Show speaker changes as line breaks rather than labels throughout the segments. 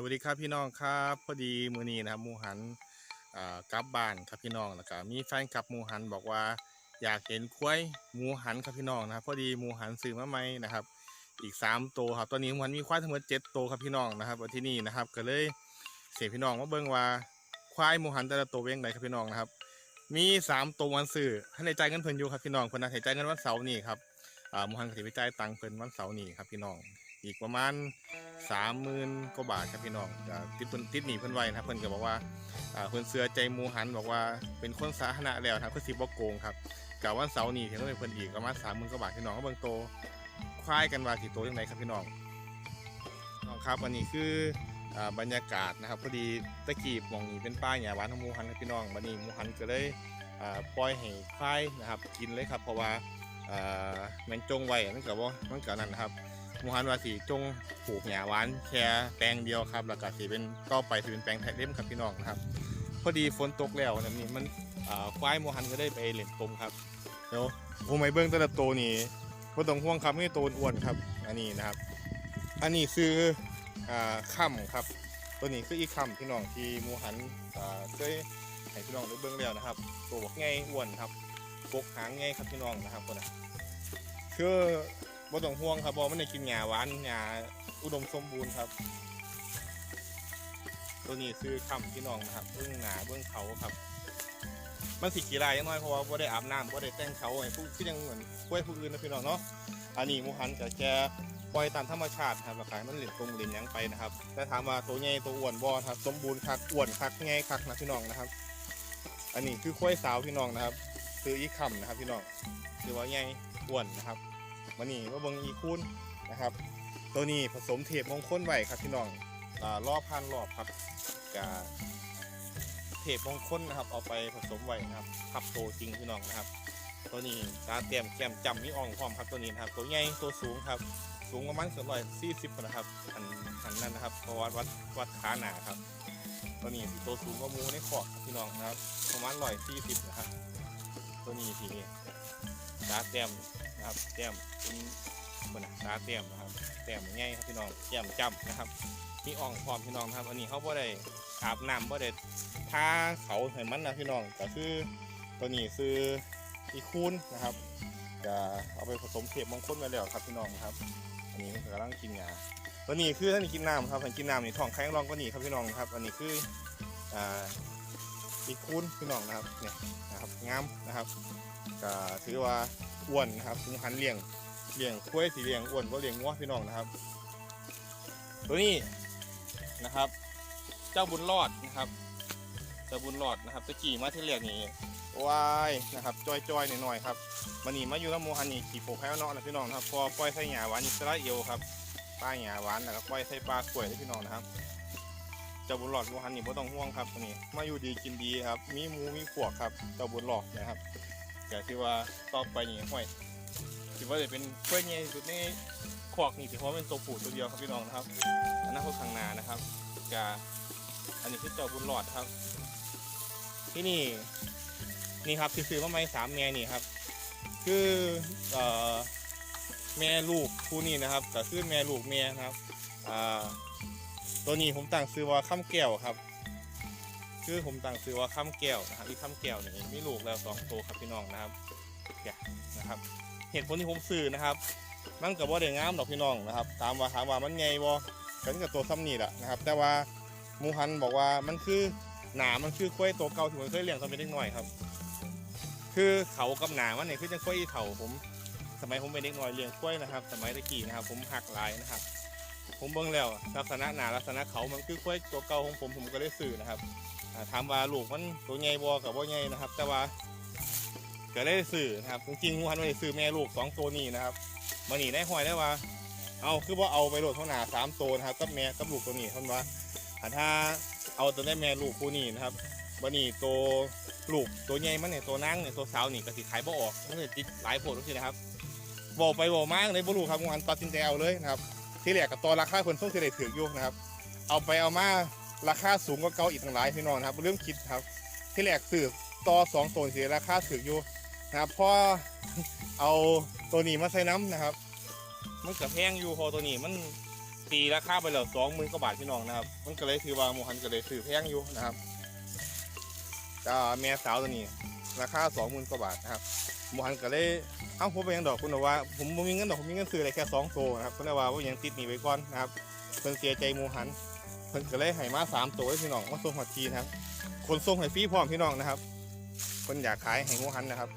สวัสดีครับพี่น้องครับพอดีมือนีนะครับมูหันกลับบ้านครับพี่น้องแล้วก็มีแฟนคลับมูหันบอกว่าอยากเห็นควายมูหันครับพี่น้องนะครับพอดีมูหันซื้อมาใหมนะครับ อีก3ตัวครับตอนนี้มูหันมีควายทั้งหมด7ตัวครับพี่น้องนะครับวันที่นี่นะครับก็เลยเสียพี่น้องมาเบิ่งว่าควายมูหันแต่ละตัวเป็นยังไงครับพี่น้องนะครับ มี3ตัววันซื้อให้ในใจเงินเพิ่นอยู่ครับพี่น้องเพิ่นนัดใจเงินวันเสาร์นี้ครับมูหันก็สิไปจ่ายตังค์เพิ่นวันเสาร์นี้ครับพี่น้อง อีกประมาณสามหมื่นกว่าบาทครับพี่น้องก็ติดเพิ่นติดหนีเพิ่นไว้นะครับเพิ่นก็บอกว่าอ่าเพิ่นเสือใจมูหันบอกว่าเป็นคนสาธารณะแล้วนะครับเพื่อสิบ่โกงครับกับวันเสาร์นี้เห็นว่าเพิ่นอีกประมาณสามหมื่นกว่าบาทพี่น้องก็เบิ่งโตควายกันว่าสิโตยังไงครับพี่น้องน้องครับอันนี้คืออ่าบรรยากาศนะครับพอดีตะกี้หมองนี้เป็นป้ายหญ้าหวานของหมูหันครับพี่น้องบัดนี้หมูหันก็เลยอ่าปล่อยให้ควายนะครับกินเลยครับเพราะว่าอ่าแมันจงไว้มันก็บ่มันก็นั่นนะครับ หมูฮันวาสีจงปลูกหญ้าหวานแค่แปลงเดียวครับ แล้วก็สีเป็นต่อไปสีเป็นแปลงแท็กเล่มครับพี่น้องนะครับพอดีฝนตกแล้วนะนี่มันควายหมูฮันก็ได้ไปเล่นตมครับเดี๋ยวผมไปเบิ้งแต่ละตัวนี่บ่ต้องห่วงครับไม่โตัวอ้วนครับ อันนี้นะครับ อันนี้คืออ่าค่ำครับ ตัวนี้คืออีกค่ำพี่น้องที่มูหันเคยให้พี่น้องได้เบิ้งแล้วนะครับ ตัวบักไงอ้วนครับปกหางไงครับพี่น้องนะครับคนน่ะคือ บ่ต้องห่วงครับเพราะมันได้กินหญ้าหวานหญ้าอุดมสมบูรณ์ครับ ตัวนี้คือคำพี่น้องนะครับเบื้องหนาเบื้องเขาครับ มันสิกี่ลายยังน้อยเพราะว่าบ่ได้อาบน้ำบ่ได้แต่งเขาให้ผู้คือยังเหมือนกล้วยผู้อื่นนะพี่น้องเนาะอันนี้มูหันก็แค่ปล่อยตามธรรมชาติครับแล้วขายมันเหรียญตรงเหรียญยังไปนะครับแต่ถามว่าตัวใหญ่ตัวอ้วนบ่ครับ สมบูรณ์คักอ้วนคักไงคักนะพี่น้องนะครับ อันนี้คือกล้วยสาวพี่น้องนะครับคืออีคำนะครับ พี่น้องคือว่าใหญ่อ้วนนะครับ มานี่มาเบิงอีคูนนะครับ ตัวนี้ผสมเทปมงคลไว้ครับพี่น้องอ่ารอบพันรอบครับกับเทปมงคลนะครับเอาไปผสมไว้นะครับทับโตจริงพี่น้องนะครับ ตัวนี้ตาเตรียมแกมจำมีอ่องพร้อมครับตัวนี้นะครับ ตัวใหญ่ตัวสูงครับสูงประมาณสองร้อยสี่สิบนะครับหันหันนั่นนะครับเพราะวัดวัดวัดขาหนาครับ ตัวนี้ตัวสูงก็มูในขอบพี่น้องนะครับ ประมาณร้อยสี่สิบนะครับ ตัวนี้ทีนี้ตาเตรียม นะครับแต้มเป็นคนน่ะตาแต้มนะครับแต้มง่ายครับพี่น้องแต้มจำนะครับมีอ่องพร้อมพี่น้องครับ อันนี้เขาบ่ได้อาบน้ำบ่ได้ทาเขาให้มันนะพี่น้องก็คือตัวนี้คืออีคูนนะครับจะเอาไปผสมเทปมงคลไว้แล้วครับพี่น้องครับ อันนี้มันกำลังกินยาตัวนี้คือท่านกินน้ำครับท่านกินน้ำนี่ท้องแข็งรองก็นี่ครับพี่น้องครับ อันนี้คืออ่าอีคูนพี่น้องนะครับเนี่ยนะครับงามนะครับก็ถือว่า อ้วนนะครับผมหันเลี้ยงเลี้ยงกล้วยสีเลี้ยงอ้วนก็เลี้ยงงัวพี่น้องนะครับ ตัวนี้นะครับ เจ้าบุญรอดนะครับเจ้าบุญรอดนะครับตะกี้มาที่เรียกนี่วายนะครับจอยจอยๆหน่อยๆครับมันนี่มาอยู่ล้วโมฮันนี่ขี่โผล่แพ้เนาะนะพี่น้องนะครับพอปล่อยใส่หญ้าหวานอิสราเอลครับป้าหญ้าหวานแล้วก็ปล่อยใส่ปลากล้วยให้พี่น้องนะครับเจ้าบุญรอดโมฮันนี่ไม่ต้องห่วงครับตัวนี้มาอยู่ดีกินดีครับ มีหมูมีขวกครับเจ้าบุญรอดนะครับ ก็ที่ว่าต่อไปนี่ห้อยคิดว่าจะเป็นกล้วยใหญ่ที่สุดในขวากนี่ถือว่าเป็นตัวผู้ตัวเดียวครับพี่น้องนะครับอันนั้นคือข้างหน้านะครับกาอันนี้คือเจ้าบุญหลอดครับ ที่นี่นี่ครับที่ซื้อมาใหม่สามแม่นี่ครับ คือเอ่อแม่ลูกคู่นี้นะครับก็คือแม่ลูกแม่นะครับอ่าตัวนี้ผมตั้งซื้อว่าข้ามแก้วครับ คือผมตั้งซื้อว่าข้ามแก้วนะครับอีข้ามแก้วนี่มีลูกแล้วสองตัวครับพี่น้องนะครับอย่านะครับเหตุผลที่ผมซื้อนะครับมันกับว่าได้งามดอกพี่น้องนะครับ ถามว่าถามว่ามันไงบ่กันกับตัวซ้ำนี่แหละนะครับ แต่ว่ามูฮันบอกว่ามันคือหนามันคือควยตัวเก่าที่ผมเคยเลี้ยงตอนเป็นเด็กน้อยครับ คือเขากับหนามันเนี่ยคือจะควยเถ่าผม สมัยผมเป็นเด็กน้อยเลี้ยงควยนะครับ สมัยตะกี้นะครับ ผมหักลายนะครับ ผมเบิ่งแล้วลักษณะหนาลักษณะเขามันคือควยตัวเก่าของผมผมก็เลยซื้อนะครับ ถามว่าลูกมันตัวใหญ่บ่กับบ่ใหญ่นะครับ แต่ว่าก็ได้สื่อนะครับ จริงๆวันนี้ซื้อแม่ลูกสองตัวนี้นะครับมาหนีได้หอยได้ว่า เอาคือว่าเอาไปโหลดเท่าหนาสามตัวนะครับกับแม่กับลูกตัวนี้เท่านั้นว่าถ้าเอาตัวได้แม่ลูกคู่นี้นะครับวันนี้ตัวลูกตัวใหญ่มันเนี่ยตัวนางเนี่ยตัวสาวนี่ก็สิขายบ่ออกมันเลยติดหลายโผล่ทุกทีนะครับบอกไปบอกมาเลยบ่รู้ครับวันตัดสินใจเอาเลยนะครับ ที่แรกกับตัวราคาคนส่งที่ได้ถืออยู่นะครับ เอาไปเอามา ราคาสูงกว่าเก่าอีกทั้งหลายพี่น้องครับเรื่องคิดครับ ที่แรกสืบต่อสองตัวสียราคาถืออยู่นะครับพอเอาตัวนี้มาใส่น้ำนะครับ มันกับแพงอยู่พอตัวนี้มันตีราคาไปแล้วสองหมื่นกว่าบาทพี่น้องนะครับ มันก็เลยถือว่าหมูหันก็เลยซื้อแพงอยู่นะครับก็แม่สาวตัวนี้ ราคาสองหมื่นกว่าบาทนะครับหมูหันก็เลยเอ้าผมไปยังดอกคุณบอกว่าผมมีเงินดอกผมมีเงินซื้ออะไรแค่สองโตวนะครับเพิ่นเลยว่าว่ายังติดหนีไว้ก่อนนะครับเพิ่นเสียใจหมูหัน เพิ่นก็เลยให้มาสามตัวให้พี่น้องมาส่งหัดทีนะครับ คนส่งให้ฟรีพร้อมพี่น้องนะครับเพิ่นอยากขายให้หมูหันนะครับ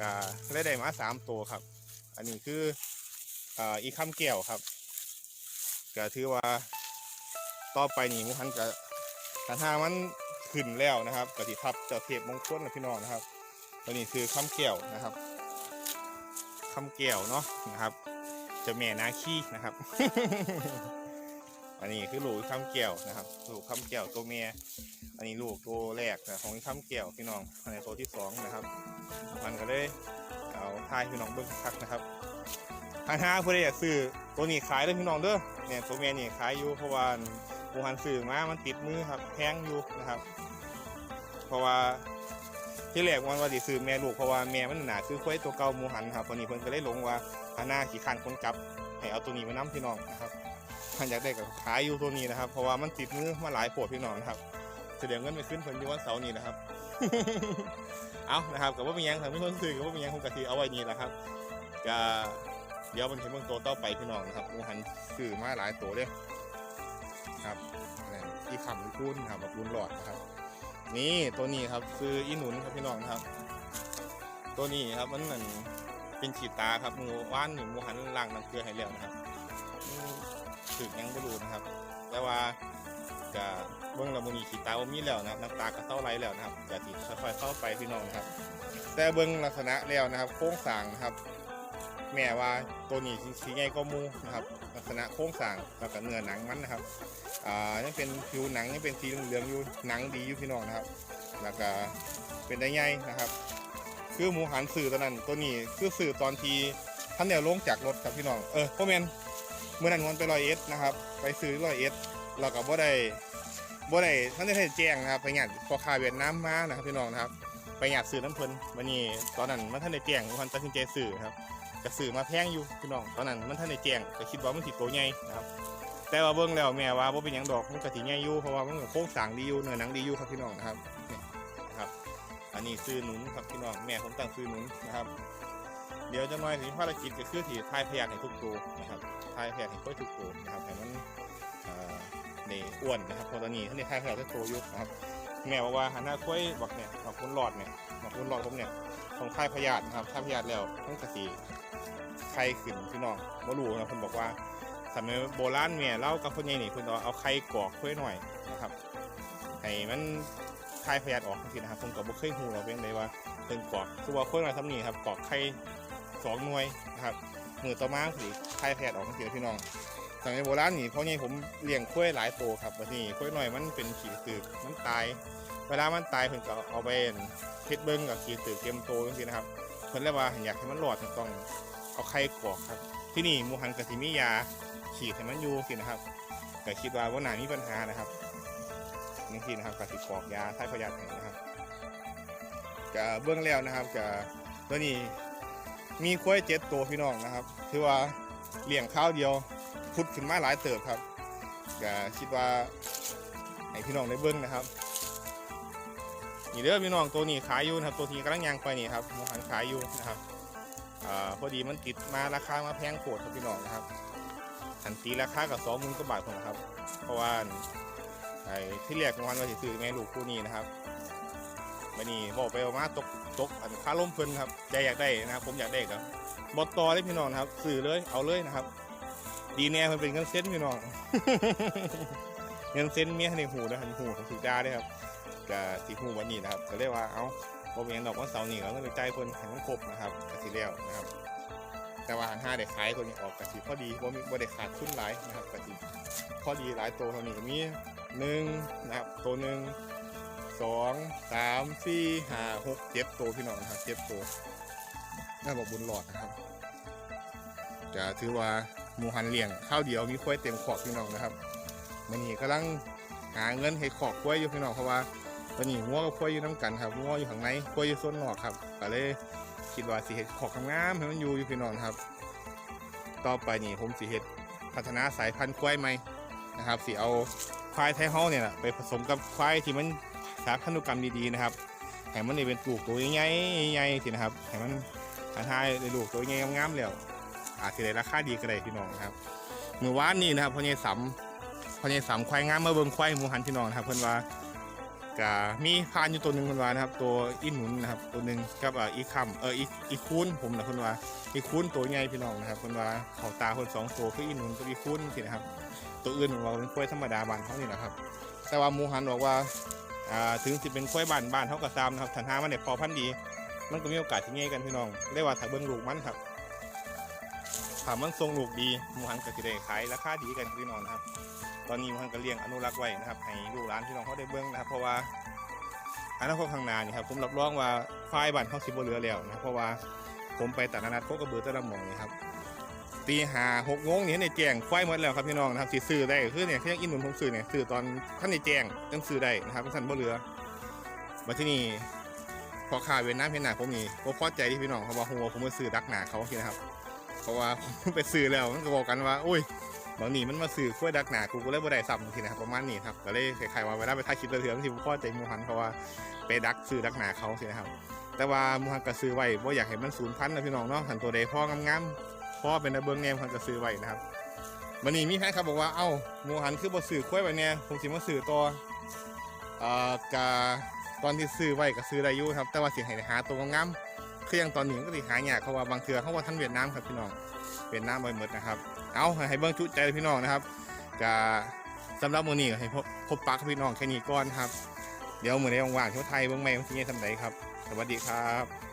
ก็เลยได้มาสามตัวครับ อันนี้คืออ่าอีกคำแก้วครับก็ถือว่าต่อไปนี่หมูหันก็ถ้าหามันขึ้นแล้วนะครับก็สิทับจ้าเทพมงคลนะพี่น้องนะครับตัวนี้คือคำแก้วนะครับคำแก้วเนาะนะครับจ้าแม่นาคีนะครับ อันนี้คือลูกคำแก้วนะครับ ลูกคำแก้วตัวเมียอันนี้ลูกตัวแรกนะของคำแก้วพี่น้องอันนี้ตัวที่สองนะครับมันก็เลยเอาทายพี่น้องเบิ้งคักนะครับหาหาเพื่ออยากซื้อตัวนี้ขายเลยพี่น้องเด้อเนี่ยตัวเมียนี่ขายอยู่เพราะว่าหมูหันซื้อมามันติดมือครับแพงอยู่นะครับ เพราะว่าที่แรกมันว่าสิซื้อแม่ลูกเพราะว่าแม่มันหนาคือควายตัวเก่ามูหันครับตอนนี้เพิ่นก็เลยลงว่าหาหน้าขี่คันคนจับให้เอาตัวนี้มานํพี่น้องนะครับ ท่านอยากได้ก็ขายอยู่ตัวนี้นะครับ เพราะว่ามันติดมือมาหลายโปวดพี่น้องนะครับเสียเงินไปขึ้นเพิ่นอยู่วันเสาร์นี้นะครับ เอานะครับกับว่าเป็นหยังครับไม่คนซื้อกับว่าเป็นหยังคงกะทิเอาไว้นี่แหละครับก็เดี๋ยวมันเห็นเบื้องตัวต่อไปพี่น้องนะครับหมูหันสื่อมาหลายตัวเลยครับนั่นอีขำอีคุ้นครับแบบรุ่นหลอดนะครับ นี่ตัวนี้ครับคืออีหนุนครับพี่น้องนะครับ ตัวนี้ครับมันเหมือนเป็นฉีดตาครับหมูว่านหนึ่งมูหันล่างน้ำเกลือให้แล้วนะครับ ถึกยังไม่รู้นะครับ แต่ว่าจะเบื้องละมุนีฉีตาว่ามีแล้วนะครับน้ำตากระเต้าไรแล้วนะครับจะติดค่อยๆเข้าไปพี่น้องนะครับ แต่เบื้องลักษณะแล้วนะครับ โค้งสางนะครับ แม่ว่าตัวนี้สีใหญ่ก็มูนะครับ ลักษณะโครงสางแล้วก็เนื้อหนังมันนะครับอ่ายังเป็นผิวหนังยังเป็นสีเหลืองๆอยู่หนังดีอยู่พี่น้องนะครับ แล้วก็เป็นได้ใหญ่นะครับ คือหมูหันสื่อตอนนั้นตัวนี้คือสื่อตอนที่ท่านเดียวลงจากรถครับพี่น้องเออพ่อแมน เมื่อนั้นวนไปลอยเอสนะครับ ไปซื้อลอยเอสเราก็บ่ได้บ่ได้ท่านได้แจ้งนะครับ ไปหยัดพอคาเวียดนามมานะครับพี่น้องนะครับ ไปหยัดซื้อน้ำเพลินวันนี้ตอนนั้นมันท่านได้แจ้งมันตัดสินใจซื้อครับกระสือมาแพงอยู่พี่น้องตอนนั้นมันท่านในแจ้งก็คิดว่ามันสิโตใหญ่นะครับแต่ว่าเบิ่งแล้วแม่ว่าบ่เป็นหยังดอกมันก็สิใหญ่อยู่เพราะว่ามันก็โค้งสางดีอยู่เนื้อหนังดีอยู่ครับพี่น้องนะครับนี่นะครับ อันนี้ซื้อหนุนครับพี่น้องแม่ผมตั้งซื้อหนุนนะครับ เดี๋ยวจะน้อยถึงภารกิจก็คือที่ทายพยากให้ทุกตัวนะครับทายพยากให้ค่อยทุกตัวนะครับให้มันเอ่อในอ้วนนะครับเพราะตอนนี้ท่านในทายพยากจะโตอยู่นะครับแม่บอกว่าหันหน้าค่อยบอกเนี่ยบอกคุณหลอดเนี่ยบอกคุณหลอดผมเนี่ยของทายพยาธินะครับทายพยาธิแล้วมันก็สิไข่ขึ้นพี่น้องบ่รู้นะเพิ่นบอกว่าสมัยโบราณแม่เล่ากับคนใหญ่นี่เพิ่นว่าเอาไข่กรอกเพื่อหน่อยนะครับให้มันคายพยาธิออกจังซี่นะครับผมก็บ่เคยฮู้หรอกเป็นไดว่าเพิ่นกรอกคือว่าคนมาทำนี่ครับกรอกไข่ สองหน่วยนะครับมือต่อมาสิคายพยาธิออกจังซี่พี่น้องสมัยโบราณนี่เพ่อใหญ่ผมเลี้ยงควายหลายตัวครับบัดนี้ควายน้อยมันเป็นขี้ตึกมันตาย เวลามันตายเพิ่นก็เอาไปเฮ็ดเบิ่งกับขี้ตึกเตรียมโตจังซี่นะครับเพิ่นเลยว่าอยากให้มันรอดต้องเอาไข่กรอกครับ ที่นี่มูหันกะทิมียาฉีดให้มันอยู่สินะครับแต่คิดว่าว่าหนามีปัญหานะครับนี่สินะครับกะทิกรอกยาไทยพยาธินะครับกะเบื้องแล้วนะครับกะตัวนี้ มีควายเจ็ดตัวพี่น้องนะครับถือว่าเลี้ยงข้าวเดียวพุดขึ้นมาหลายเติบครับกะคิดว่าให้พี่น้องได้เบิ้งนะครับนี่เด้อพี่น้องตัวนี้ขายอยู่นะครับตัวที่กำลังยางไปนี่ครับหมูหันขายอยู่นะครับอ่าพอดีมันติดมาราคามาแพงโคตรครับพี่น้องนะครับอันตีราคากับสองหมื่นกว่าบาทผมนะครับ เพราะว่าไอ้ที่เรียกวันว่าสิซื้อแม่ลูกคู่นี้นะครับ วันนี้บอกไปว่ามาตกตกอันค่าล้มเพิ่นครับใจอยากได้นะครับผมอยากได้ครับบอต่อเลยพี่น้องครับซื้อเลยเอาเลยนะครับ ดีแน่มันเป็นเงินเส้นพี่น้อง เงินเส้นเมียในหูนะครับหูของสุดาด้วยครับจะสีหูวันนี้นะครับก็เรียกว่าเอาผมเห็นดอกว่าเสาร์นี่เราก็ไปใจายเพิ่นห้มันครบนะครับกะสิแล้วนะครับ แต่ว่าห้าได้ขายตัวนี้ออกกะสิพอดีว่ามีบ่ได้ขาดทุนหลายนะครับกะสิพอดีหลายตัวเท่านี้ก็มีหนึ่งนะครับตัวหนึ่ง สองสามสี่ห้าหกเจ็ดตัวพี่น้องนะครับเจ็ดตัวน่าบอกบุญหลอดนะครับจะถือว่าหมูหันเลี้ยงข้าวเดียวมีควายเต็มขอบพี่น้องนะครับมันนี่กำลังหาเงินให้ขอบควายอยู่พี่น้องเพราะว่าตอนนี้งัวกับควายอยู่น้ำกันครับงัวอยู่ข้างในควายอยู่ส่วนนอกครับก็เลยคิดว่าสิเห็ดขอกงามให้มันอยู่อยู่พี่น้องครับ ต่อไปนี่ผมสิเห็ดพัฒนาสายพันธุ์ควายใหม่นะครับสิเอาควายไทยเฮาเนี่ยแหละไปผสมกับควายที่มัน สารพันธุกรรมดีๆนะครับให้มันได้เป็นลูกตัวใหญ่ๆใหญ่ๆสินะครับให้มันพัฒนาได้ลูกตัวใหญ่งามๆแล้วอาจจะได้ราคาดีก็ได้พี่น้องนะครับเมื่อวานนี้นะครับพ่อใหญ่สำพ่อใหญ่สำควายงามมาเบิ่งควายหมูหันพี่น้องนะครับ เพิ่นว่าก็มีพานอยู่ตัวหนึ่งคนว่านะครับ ตัวอีหนุนนะครับ ตัวหนึ่งกับอีคำเอออีอีคูนผมนะคนว่าอีคูนตัวใหญ่พี่น้องนะครับคนว่าเขาตาคนสองตัวคืออีหนุนกับอีคูนสินะครับ ตัวอื่นของเราเป็นกล้วยธรรมดาบ้านเขานี่แหละครับแต่ว่าหมูหันบอกว่า อ่าถึงสิเป็นกล้วยบ้านบ้านเขาก็ตามนะครับถันหามันเนี่ยพอพันดี มันก็มีโอกาสที่ง่ายกันพี่น้องเรียกว่าถ้าเบิ้งลูกมันครับถ้ามันทรงลูกดีมูหันก็จะได้ขายราคาดีกันพี่น้องนะครับ ตอนนี้มันก็เลี้ยงอนุรักษ์ไว้นะครับให้ลูกหลานพี่น้องเขาได้เบิ่งนะครับ เพราะว่าอนาคตข้างหน้านี่ครับผมรับรองว่าควายบ้านเขาสิบ่เหลือแล้วนะเพราะว่าผมไปตลาดนัดโคกระบือตะละมองนี่ครับ ตีหาหกโมงนี่ในแจงควายหมดแล้วครับพี่น้องนะครับสิซื้อได้คือเนี่ยคือยังอินหนุนผมซื้อเนี่ยซื้อตอนท่านในแจงยังซื้อได้นะครับท่านบ่เหลือมาที่นี่พอข่าวเวียดนามเห็นหน้าผมนี่ผมพอใจที่พี่น้องเขาบอกหัวผมไปซื้อดักหนาเขาทีนะครับเพราะว่าผมไปซื้อแล้วมันก็บอกกันว่าอุ้ยบางนี่มันมาสื่อกล้วยดักหนากูก็เลยบ่ได้ซ้ำทีนะครับประมาณนี้ครับก็เลยคล้ายๆว่าเวลาไปถ่ายคลิปเถื่อนที่ผมพ่อใจมูหันเพราะว่าไปดักซื้อดักหนาเขาสินะครับแต่ว่ามูหันก็ซื้อไว้บ่อยากให้มันสูญพันธุ์นะพี่น้องเนาะหันตัวใดพ่องามๆ พ่อเป็นในเบื้องแนมหันก็ซื้อไว้นะครับวันนี้มีแฟนครับบอกว่าเอ้าหมูหันคือบ่ซื้อกล้วยไว้เนี่ยผมสิมาซื้อต่อเอ่อกะตอนที่ซื้อไว้ก็ซื้อได้อยู่ครับ แต่ว่าสิให้หาตัวงามๆคืออย่างตอนนี้ก็สิหายากเพราะว่าบางเทื่อเขาว่าท่านเวียดนามครับพี่น้องเวียดนามบ่หมดนะครับ เอาให้เบิ่งจุใจพี่น้องนะครับก็สำหรับมื้อนี้ก็ให้พบพบปะกับพี่น้องแค่นี้ก่อนครับ เดี๋ยวมื้อใดว่างๆเที่ยวไทยเบิ่งใหม่วันที่นี้ทำไดครับ สวัสดีครับ